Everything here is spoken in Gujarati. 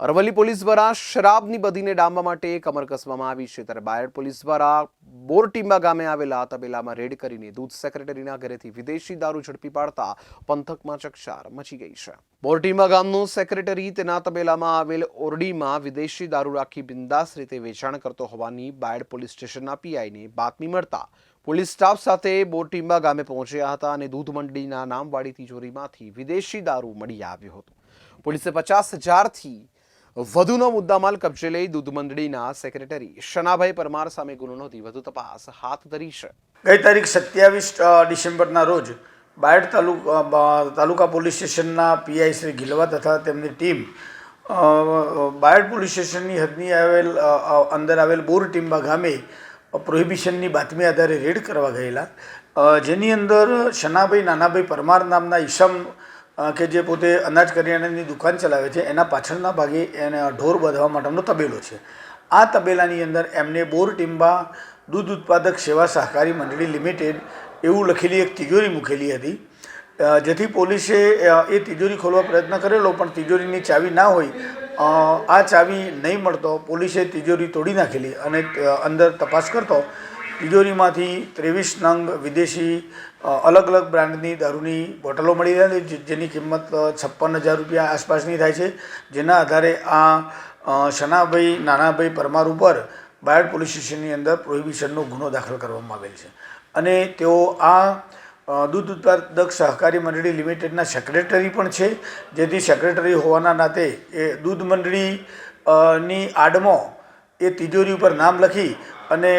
અરવલ્લી પોલીસ દ્વારા શરાબની બદીને ડામવા માટે કમર કસવામાં આવી છે. ત્યારે બાયડ પોલીસ દ્વારા બોરટીંબા ગામે આવેલા તબેલામાં રેડ કરીને દૂધ સેક્રેટરીના ઘરેથી વિદેશી દારૂ ઝડપી પાડતા પંથકમાં ચકચાર મચી ગઈ છે. બોરટીંબા ગામનો સેક્રેટરી તેના તબેલામાં આવેલ ઓરડીમાં વિદેશી દારૂ રાખી બિંદાસ રીતે વેચાણ કરતો હોવાની બાયડ પોલીસ સ્ટેશનના પીઆઈને બાતમી મળતા પોલીસ સ્ટાફ સાથે બોરટીંબા ગામે પહોંચ્યા હતા અને દૂધ મંડળીના નામવાળી તિજોરીમાંથી વિદેશી દારૂ મળી આવ્યો હતો. પોલીસે પચાસ હજારથી વધુનો મુદ્દામાલ કબજે લઈ દૂધ મંડળીના સેક્રેટરી શનાભાઈ પરમાર સામે ગુનો નોંધી વધુ તપાસ હાથ ધરી છે. ગઈ તારીખ સત્યાવીસ ડિસેમ્બરના રોજ બાયડ તાલુકા તાલુકા પોલીસ સ્ટેશનના પીઆઈ શ્રી ગિલવા તથા તેમની ટીમ બાયડ પોલીસ સ્ટેશનની હદની આવેલ અંદર આવેલ બોરટીંબા ગામે પ્રોહિબિશનની બાતમી આધારે રેડ કરવા ગયેલા. જેની અંદર શનાભાઈ નાનાભાઈ પરમાર નામના ઈસમ કે જે પોતે અનાજ કરિયાણાની દુકાન ચલાવે છે, એના પાછળના ભાગે એને ઢોર બાંધવા માટેનો તબેલો છે. આ તબેલાની અંદર એમને બોર ટીંબા દૂધ ઉત્પાદક સેવા સહકારી મંડળી લિમિટેડ એવું લખેલી એક તિજોરી મૂકેલી હતી. જેથી પોલીસે એ તિજોરી ખોલવા પ્રયત્ન કરેલો, પણ તિજોરીની ચાવી ના હોય આ ચાવી નહીં મળતો, પોલીસે તિજોરી તોડી નાખેલી અને અંદર તપાસ કરતો તિજોરીમાંથી ત્રેવીસ નંગ વિદેશી અલગ અલગ બ્રાન્ડની દારૂની બોટલો મળી હતી જેની કિંમત છપ્પન હજાર રૂપિયા આસપાસની થાય છે. જેના આધારે આ શનાભાઈ, નાનાભાઈ પરમાર ઉપર બાયડ પોલીસ સ્ટેશનની અંદર પ્રોહિબિશનનો ગુનો દાખલ કરવામાં આવેલ છે. અને તેઓ આ દૂધ ઉત્પાદક સહકારી મંડળી લિમિટેડના સેક્રેટરી પણ છે, જેથી સેક્રેટરી હોવાના નાતે એ દૂધ મંડળી ની આડમાં એ તિજોરી ઉપર નામ લખી અને